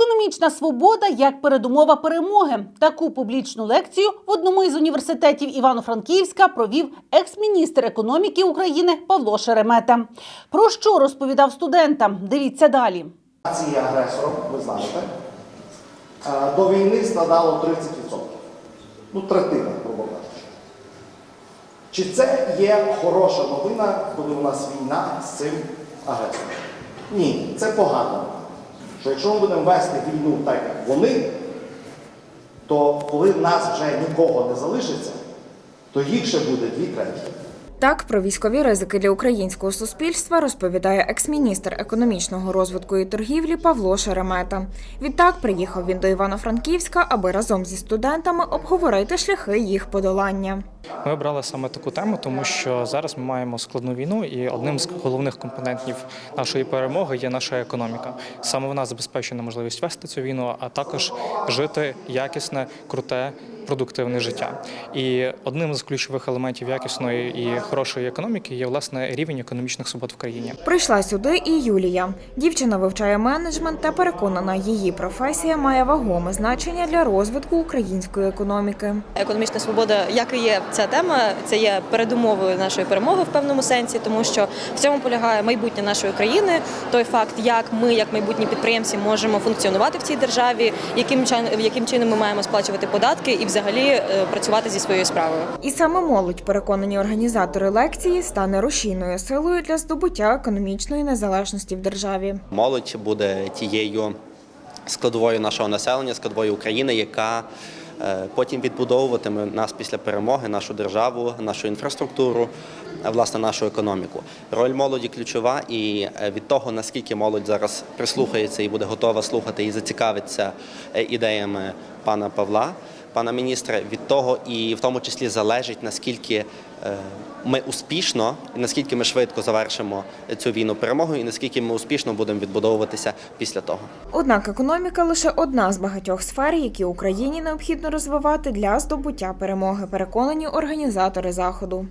Економічна свобода як передумова перемоги. Таку публічну лекцію в одному із університетів Івано-Франківська провів екс-міністр економіки України Павло Шеремета. Про що розповідав студентам? Дивіться далі. Нації агресором, ви знаєте, е, до війни складало 30%. Ну, третина, грубо кажучи. Чи це є хороша новина, коли у нас війна з цим агресором? Ні, це погано. Що якщо ми будемо вести війну так, як вони, то коли в нас вже нікого не залишиться, то їх ще буде дві треті. Так, про військові ризики для українського суспільства розповідає екс-міністр економічного розвитку і торгівлі Павло Шеремета. Відтак приїхав він до Івано-Франківська, аби разом зі студентами обговорити шляхи їх подолання. Ми обрали саме таку тему, тому що зараз ми маємо складну війну, і одним з головних компонентів нашої перемоги є наша економіка. Саме вона забезпечує можливість вести цю війну, а також жити якісне, круте, продуктивне життя. І одним з ключових елементів якісної і хорошої економіки є власне рівень економічних свобод в країні. Прийшла сюди і Юлія. Дівчина вивчає менеджмент та переконана, її професія має вагоме значення для розвитку української економіки. Економічна свобода, як і є ця тема, це є передумовою нашої перемоги в певному сенсі, тому що в цьому полягає майбутнє нашої країни. Той факт, як ми, як майбутні підприємці, можемо функціонувати в цій державі, яким чин- яким чином ми маємо сплачувати податки і взагалі е, працювати зі своєю справою. І саме молодь, переконані організатори лекції, стане рушійною силою для здобуття економічної незалежності в державі. Молодь буде тією складовою нашого населення, складовою України, яка е, потім відбудовуватиме нас після перемоги, нашу державу, нашу інфраструктуру, власне, нашу економіку. Роль молоді ключова, і е, від того, наскільки молодь зараз прислухається і буде готова слухати і зацікавиться ідеями пана Павла. Пана міністра, від того і в тому числі залежить наскільки е, ми успішно і наскільки ми швидко завершимо цю війну перемогою, і наскільки ми успішно будемо відбудовуватися після того. Однак економіка лише одна з багатьох сфер, які Україні необхідно розвивати для здобуття перемоги, переконані організатори заходу.